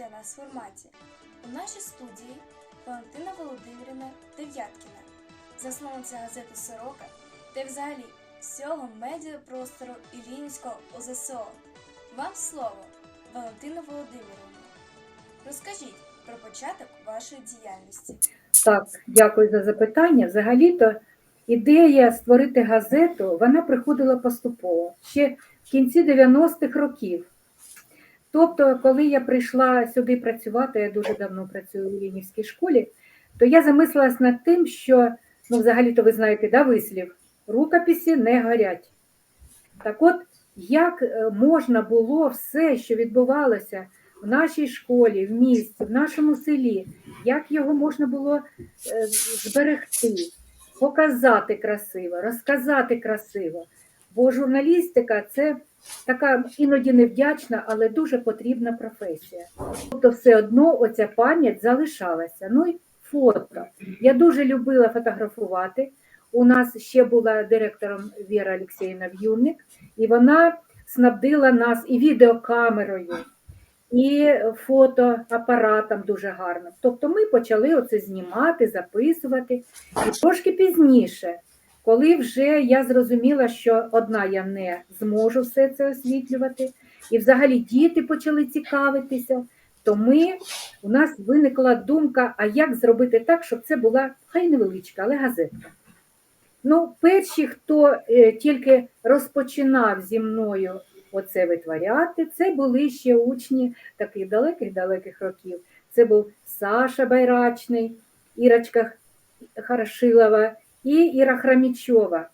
для нас форматі. У нашій студії Валентина Володимирівна Дев'яткіна, засновниця газети Сорока та взагалі всього медіапростору Іллінського ОЗСО. Вам слово, Валентина Володимирівна. Розкажіть про початок вашої діяльності. Так, дякую за запитання. Взагалі-то ідея створити газету вона приходила поступово ще в кінці 90-х років. Тобто, коли я прийшла сюди працювати, я дуже давно працюю у Ленівській школі, то я замислилась над тим, що ну, взагалі-то ви знаєте, да, вислів, рукописи не горять. Так от, як е, можна було все, що відбувалося в нашій школі, в місті, в нашому селі, як його можна було е, зберегти, показати красиво, розказати красиво. Бо журналістика це така іноді невдячна, але дуже потрібна професія. Тобто, все одно оця пам'ять залишалася. Ну і фото. Я дуже любила фотографувати. У нас ще була директором Віра Олексіївна В'юнник, і вона снабдила нас і відеокамерою, і фотоапаратом дуже гарно. Тобто ми почали оце знімати, записувати. І трошки пізніше, коли вже я зрозуміла, що одна я не зможу все це освітлювати, і взагалі діти почали цікавитися, то ми, у нас виникла думка, а як зробити так, щоб це була хай невеличка, але газетка. Ну, перші, хто е, тільки розпочинав зі мною оце витворяти, це були ще учні таких далеких-далеких років. Це був Саша Байрачний, Ірочка Харашилова і Іра Храмічова.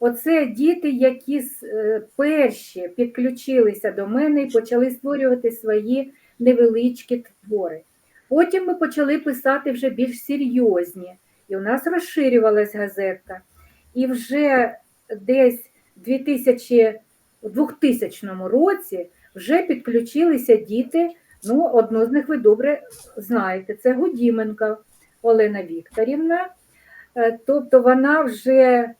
Оце діти, які е, перші підключилися до мене і почали створювати свої невеличкі твори. Потім ми почали писати вже більш серйозні, і у нас розширювалась газетка. І вже десь 2000, у 2000 році вже підключилися діти. Ну, одну з них ви добре знаєте, це Гудіменка Олена Вікторівна. Е, Тобто вона вже,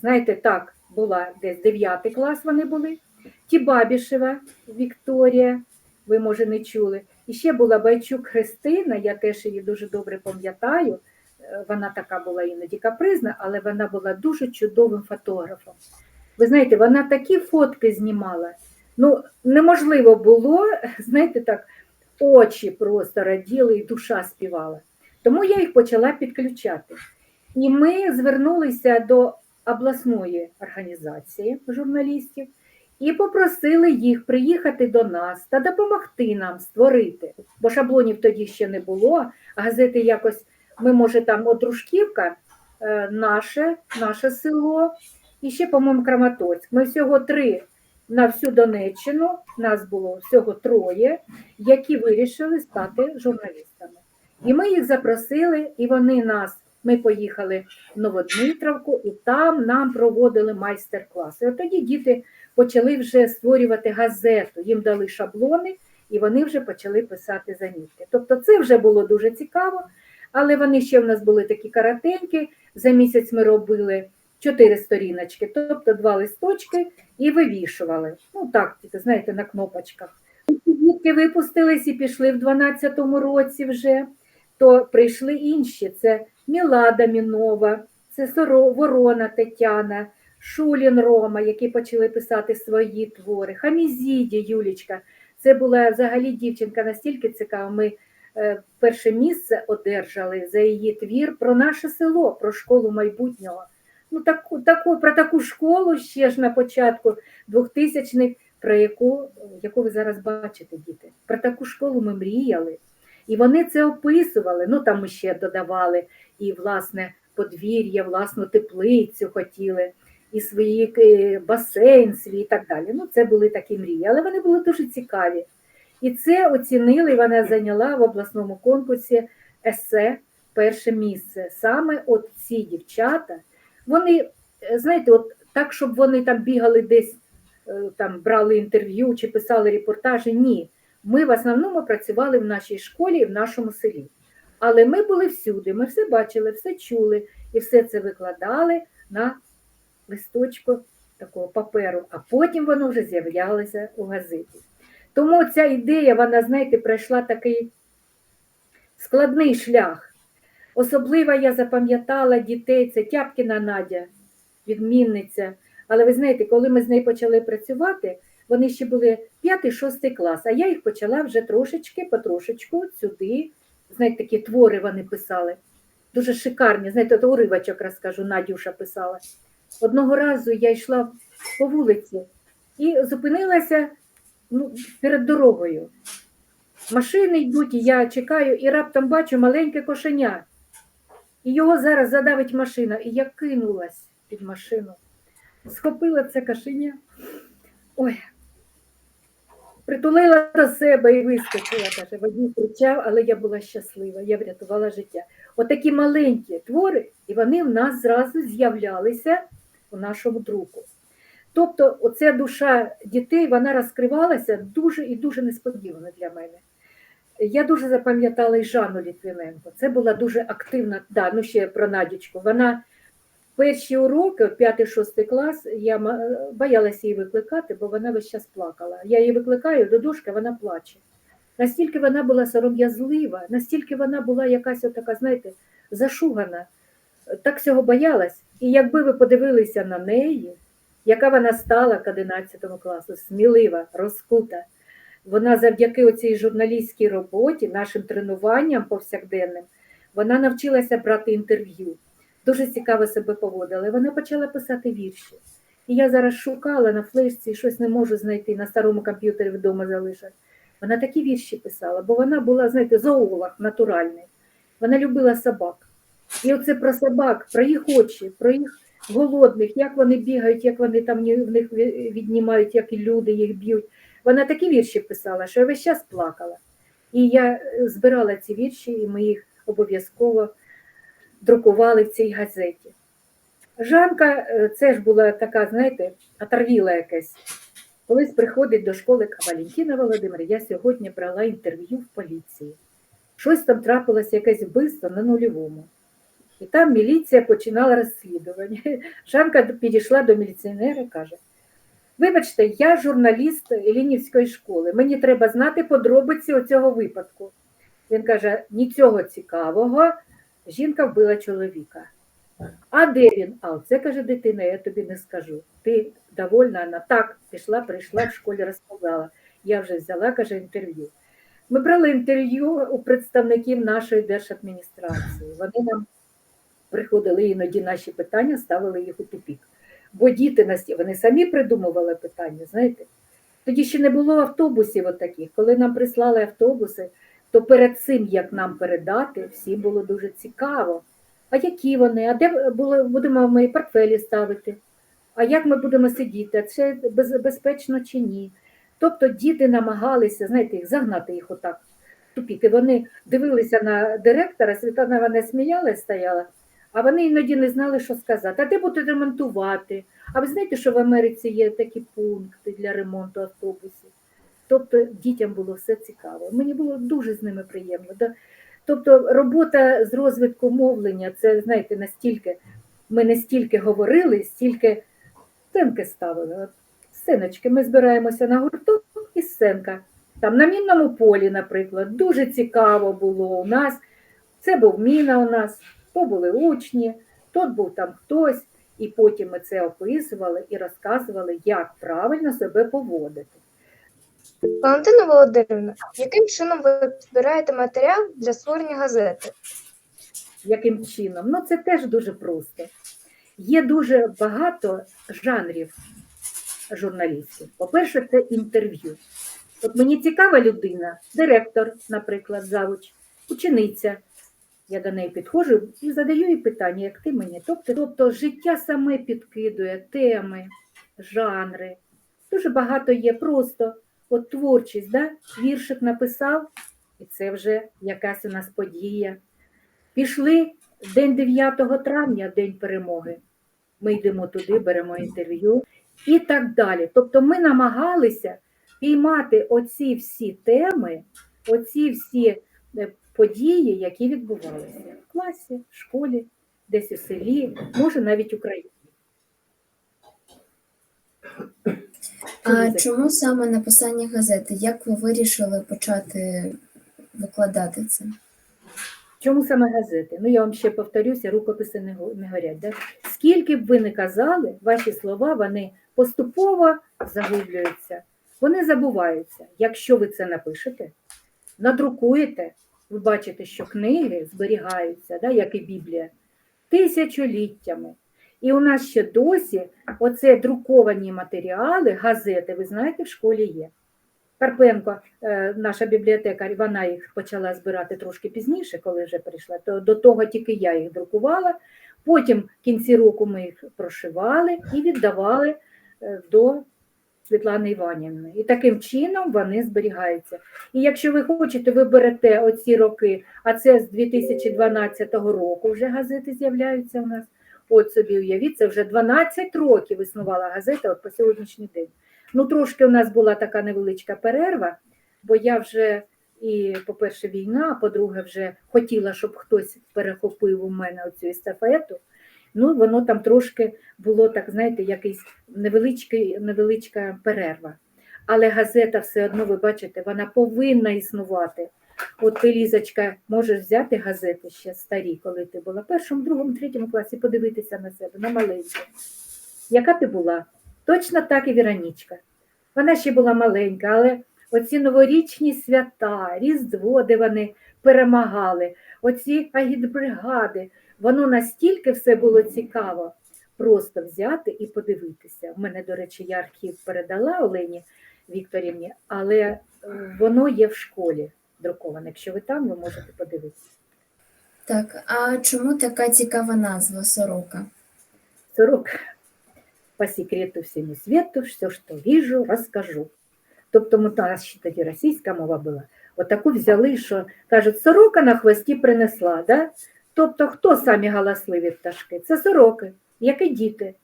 знаєте, так, була десь 9 клас вони були. Тібабішева Вікторія, ви, може, не чули. І ще була Байчук Христина, я теж її дуже добре пам'ятаю. Е, Вона така була іноді капризна, але вона була дуже чудовим фотографом. Ви знаєте, вона такі фотки знімала. Ну, неможливо було, знаєте, так, очі просто раділи і душа співала. Тому я їх почала підключати. І ми звернулися до обласної організації журналістів і попросили їх приїхати до нас та допомогти нам створити. Бо шаблонів тоді ще не було, газети якось, ми, може, там от Дружківка, е, наше, наше село, і ще, по-моєму, Краматорськ. Ми всього три на всю Донеччину, нас було всього троє, які вирішили стати журналістами. І ми їх запросили, і вони нас. Ми поїхали в Новодмитровку, і там нам проводили майстер-класи. От тоді діти почали вже створювати газету, їм дали шаблони, і вони вже почали писати замітки. Тобто це вже було дуже цікаво, але вони ще в нас були такі каратенькі. За місяць ми робили чотири сторіночки, тобто два листочки, і вивішували. Ну так, знаєте, на кнопочках. Дітки випустились і пішли в 12-му році вже, то прийшли інші. Це Мілада Мінова, це Ворона Тетяна, Шулін Рома, які почали писати свої твори, Хамізіді Юлічка. Це була взагалі дівчинка настільки цікава. Ми е, перше місце одержали за її твір про наше село, про школу майбутнього. Ну, таку, таку, про таку школу ще ж на початку 2000-х, про яку, яку ви зараз бачите, діти. Про таку школу ми мріяли. І вони це описували. Ну там ми ще додавали і власне подвір'я, власну теплицю хотіли, і свої е, басейн свій і так далі. Ну, це були такі мрії, але вони були дуже цікаві. І це оцінили, і вона зайняла в обласному конкурсі есе перше місце. Саме от ці дівчата, вони, е, знаєте, от так, щоб вони там бігали десь, е, там брали інтерв'ю чи писали репортажі, ні. Ми в основному працювали в нашій школі і в нашому селі. Але ми були всюди, ми все бачили, все чули і все це викладали на листочку такого паперу, а потім воно вже з'являлося у газеті. Тому ця ідея, вона, знаєте, пройшла такий складний шлях. Особливо я запам'ятала дітей, це Тяпкіна Надя, відмінниця. Але ви знаєте, коли ми з нею почали працювати, вони ще були 5-6 клас, а я їх почала вже трошечки, потрошечку сюди. Знаєте, такі твори вони писали. Дуже шикарні. Знаєте, то уривочок розкажу, Надюша писала. Одного разу я йшла по вулиці і зупинилася ну, перед дорогою. Машини йдуть, і я чекаю, і раптом бачу маленьке кошеня. І його зараз задавить машина. І я кинулась під машину, схопила це кошеня. Ой, притулила до себе і вискочила. Каже, водій кричав, але я була щаслива, я врятувала життя. Отакі маленькі твори, і вони в нас зразу з'являлися у нашому друку. Тобто, оця душа дітей вона розкривалася дуже і дуже несподівано для мене. Я дуже запам'ятала і Жанну Літвіненко. Це була дуже активна, да, ну ще про Надічку. Вона перші уроки, 5-6 клас, я боялася її викликати, бо вона весь час плакала. Я її викликаю до дошки, вона плаче. Настільки вона була сором'язлива, настільки вона була якась така, знаєте, зашугана, так всього боялась. І якби ви подивилися на неї, яка вона стала к 11 класу, смілива, розкута. Вона завдяки оцій журналістській роботі, нашим тренуванням повсякденним, вона навчилася брати інтерв'ю. Дуже цікаво себе поводила. І вона почала писати вірші. І я зараз шукала на флешці щось не можу знайти, на старому комп'ютері вдома залишать. Вона такі вірші писала, бо вона була, знаєте, зоолог натуральний. Вона любила собак. І оце про собак, про їх очі, про їх голодних, як вони бігають, як вони там в них ві- віднімають, як і люди їх б'ють. Вона такі вірші писала, що я весь час плакала. І я е, збирала ці вірші, і ми їх обов'язково друкували в цій газеті. Жанка, е, це ж була така, знаєте, оторвіла якась. Колись приходить до школи Валентина Володимир, я сьогодні брала інтерв'ю в поліції. Щось там трапилося якесь вбивство на нульовому. І там міліція починала розслідування. Жанка підійшла до міліціонера і каже: Вибачте, я журналіст Ілінівської школи. Мені треба знати подробиці цього випадку. Він каже: нічого цікавого, жінка вбила чоловіка. А де він? А це каже дитина, я тобі не скажу. Ти довольна? Вона так пішла, прийшла в школі, розказала. Я вже взяла, каже, інтерв'ю. Ми брали інтерв'ю у представників нашої держадміністрації. Вони нам приходили іноді наші питання, ставили їх у тупік. Бо діти насті, вони самі придумували питання, знаєте. Тоді ще не було автобусів отаких. Коли нам прислали автобуси, то перед цим, як нам передати, всім було дуже цікаво. А які вони? А де були, будемо ми портфелі ставити? А як ми будемо сидіти? А Це без, безпечно чи ні? Тобто діти намагалися, знаєте, їх загнати їх отак. І вони дивилися на директора, Світлана вона сміялась, стояла, а вони іноді не знали, що сказати. А де будуть ремонтувати? А ви знаєте, що в Америці є такі пункти для ремонту автобусів? Тобто дітям було все цікаво. Мені було дуже з ними приємно. Тобто робота з розвитку мовлення, це, знаєте, настільки, ми не стільки говорили, стільки сценки ставили. От Сценочки, ми збираємося на гурток і сценка. Там на мінному полі, наприклад, дуже цікаво було у нас. Це був міна у нас, то були учні, тут був там хтось, і потім ми це описували і розказували, як правильно себе поводити. Валентина Володимирівна, яким чином ви збираєте матеріал для створення газети? яким чином? Ну, це теж дуже просто. Є дуже багато жанрів журналістів. По-перше, це інтерв'ю. От мені цікава людина, директор, наприклад, завуч, учениця. Я до неї підходжу і задаю їй питання, як ти мені. Тобто, тобто життя саме підкидує теми, жанри. Дуже багато є просто от творчість, да? віршик написав, і це вже якась у нас подія. Пішли день 9 травня, день перемоги. Ми йдемо туди, беремо інтерв'ю і так далі. Тобто ми намагалися піймати оці всі теми, оці всі е, події, які відбувалися в класі, в школі, десь у селі, може навіть в Україні. А чому саме написання газети? Як ви вирішили почати викладати це? Чому саме газети? Ну, я вам ще повторюся, рукописи не, го- не горять. Да? Скільки б ви не казали, ваші слова вони поступово загублюються, вони забуваються. Якщо ви це напишете, надрукуєте, ви бачите, що книги зберігаються, да, як і Біблія, тисячоліттями. І у нас ще досі оце друковані матеріали, газети, ви знаєте, в школі є. Карпенко, е, наша бібліотекар, вона їх почала збирати трошки пізніше, коли вже прийшла. То до того тільки я їх друкувала. Потім в кінці року ми їх прошивали і віддавали е, до Світлани Іванівни. І таким чином вони зберігаються. І якщо ви хочете, ви берете оці роки, а це з 2012 року вже газети з'являються у нас. От собі уявіть, це вже 12 років існувала газета от по сьогоднішній день. Ну, трошки у нас була така невеличка перерва, бо я вже і, по-перше, війна, а по-друге, вже хотіла, щоб хтось перехопив у мене оцю естафету. Ну, воно там трошки було так, знаєте, якийсь невеличкий, невеличка перерва. Але газета все одно, ви бачите, вона повинна існувати. От ти, Лізочка, можеш взяти газети ще старі, коли ти була в першому, другому, третьому класі, подивитися на себе, на маленьку. Яка ти була? Точно так і Віронічка. Вона ще була маленька, але оці новорічні свята, Різдво, де вони перемагали, оці агітбригади, воно настільки все було цікаво просто взяти і подивитися. У мене, до речі, я архів передала Олені Вікторівні, але е, воно є в школі друковане. Якщо ви там, ви можете подивитися. Так, а чому така цікава назва сорока? Сорок по секрету всему свету, все, що вижу, розкажу. Тобто у нас ще тоді російська мова була. Отаку взяли, що кажуть, сорока на хвості принесла. Да? Тобто, хто самі галасливі пташки? Це сороки, як і діти.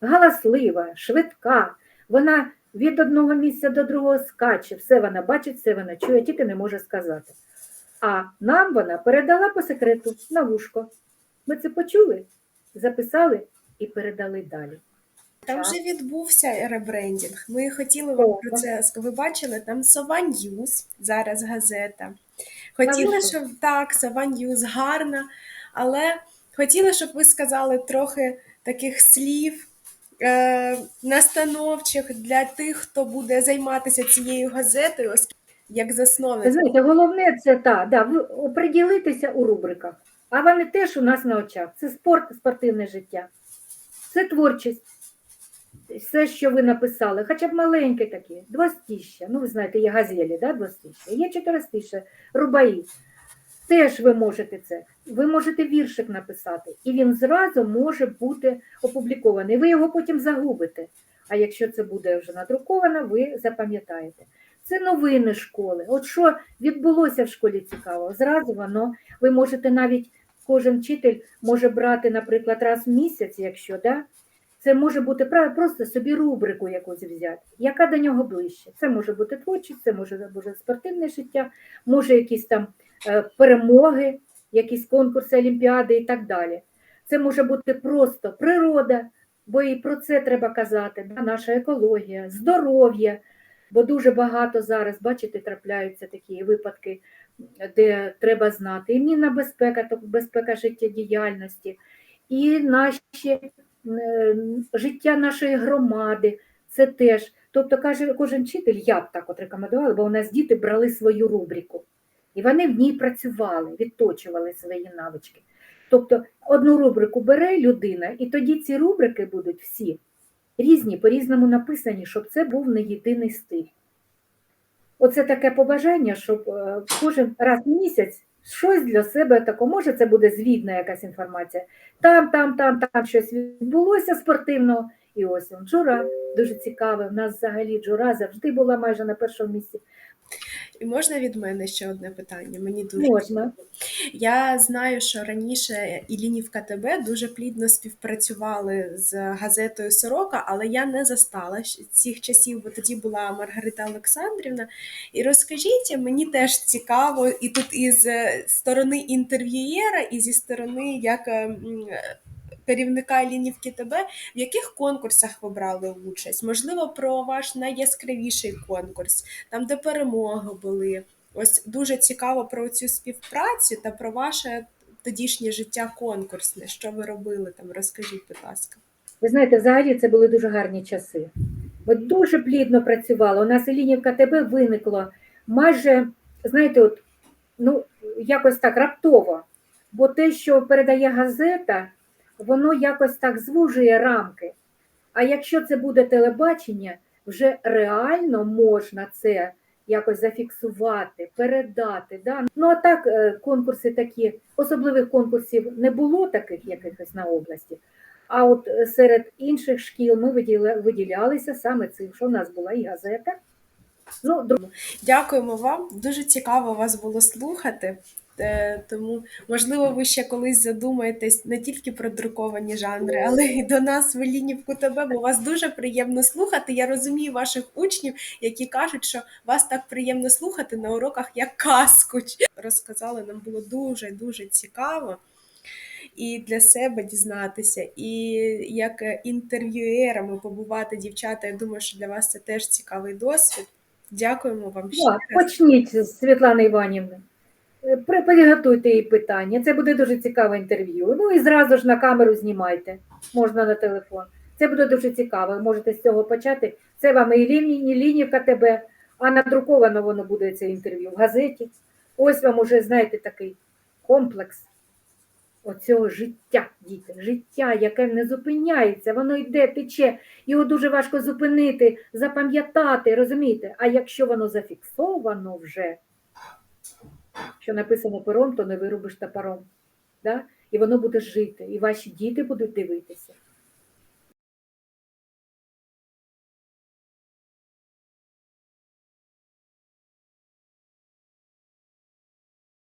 Галаслива, швидка. Вона від одного місця до другого скаче, все вона бачить, все вона чує, тільки не може сказати. А нам вона передала по секрету на вушко. Ми це почули, записали і передали далі. Там вже відбувся ребрендінг. Ми хотіли вам про це. Ви бачили, там Сова Ньюз, зараз газета. Хотіли, щоб так, Сова Ньюз гарна, але хотіли, щоб ви сказали трохи таких слів настановчих для тих, хто буде займатися цією газетою, як засновник. знаєте, головне це та, да, ви оприділитися у рубриках, а вони теж у нас на очах. Це спорт, спортивне життя, це творчість. Все, що ви написали, хоча б маленьке таке, двостіща. Ну, ви знаєте, є газелі, да, двостіща, є чотиристіща, рубаї. Теж ви можете це. Ви можете віршик написати, і він зразу може бути опублікований. Ви його потім загубите. А якщо це буде вже надруковано, ви запам'ятаєте. Це новини школи. От що відбулося в школі цікаво, зразу воно, ви можете навіть, кожен вчитель може брати, наприклад, раз в місяць, якщо, да, це може бути просто собі рубрику якусь взяти, яка до нього ближче. Це може бути творчість, це може бути спортивне життя, може якісь там перемоги, якісь конкурси, олімпіади і так далі. Це може бути просто природа, бо і про це треба казати, да, наша екологія, здоров'я. Бо дуже багато зараз, бачите, трапляються такі випадки, де треба знати і мінна безпека, тобто безпека життєдіяльності, і наші е, життя нашої громади. Це теж. Тобто, каже кожен вчитель, я б так от рекомендувала, бо у нас діти брали свою рубрику, і вони в ній працювали, відточували свої навички. Тобто, одну рубрику бере людина, і тоді ці рубрики будуть всі різні, по-різному написані, щоб це був не єдиний стиль. Оце таке побажання, щоб е, кожен раз в місяць щось для себе таке, може, це буде звідна якась інформація. Там, там, там, там щось відбулося спортивного. І ось он, Джура дуже цікаве. У нас взагалі Джура завжди була майже на першому місці. І можна від мене ще одне питання? Мені дуже Можна. Я знаю, що раніше Ілінівка ТБ дуже плідно співпрацювали з газетою Сорока, але я не застала цих часів, бо тоді була Маргарита Олександрівна. І розкажіть, мені теж цікаво, і тут із е, сторони інтерв'юєра, і зі сторони як е, м, керівника Ілінівки ТБ, в яких конкурсах ви брали участь? Можливо, про ваш найяскравіший конкурс, там, де перемоги були. Ось дуже цікаво про цю співпрацю та про ваше тодішнє життя конкурсне. Що ви робили там? Розкажіть, будь ласка. Ви знаєте, взагалі це були дуже гарні часи. Ми дуже плідно працювали. У нас і лінівка ТБ виникло майже, знаєте, от, ну, якось так раптово. Бо те, що передає газета, воно якось так звужує рамки. А якщо це буде телебачення, вже реально можна це якось зафіксувати, передати. Да? Ну а так, е, конкурси такі, особливих конкурсів не було таких якихось на області. А от е, серед інших шкіл ми виділя- виділялися саме цим, що в нас була і газета. Ну, друг- Дякуємо вам. Дуже цікаво вас було слухати. Е, Тому, можливо, ви ще колись задумаєтесь не тільки про друковані жанри, але й до нас в Елінівку ТБ, бо вас дуже приємно слухати. Я розумію ваших учнів, які кажуть, що вас так приємно слухати на уроках, як казку. Розказали, нам було дуже дуже цікаво. І для себе дізнатися, і як інтерв'юерами побувати дівчата. Я думаю, що для вас це теж цікавий досвід. Дякуємо вам ще да, почніть з Світлани Е, їй питання. Це буде дуже цікаве інтерв'ю. Ну і зразу ж на камеру знімайте, можна на телефон. Це буде дуже цікаво. Можете з цього почати. Це вам і лінівка тебе, а надруковано воно буде це інтерв'ю в газеті. Ось вам уже, знаєте, такий комплекс оцього життя, діти, життя, яке не зупиняється, воно йде, тече, його дуже важко зупинити, запам'ятати, розумієте? А якщо воно зафіксовано вже, що написано пером, то не виробиш топором. Да? І воно буде жити, і ваші діти будуть дивитися.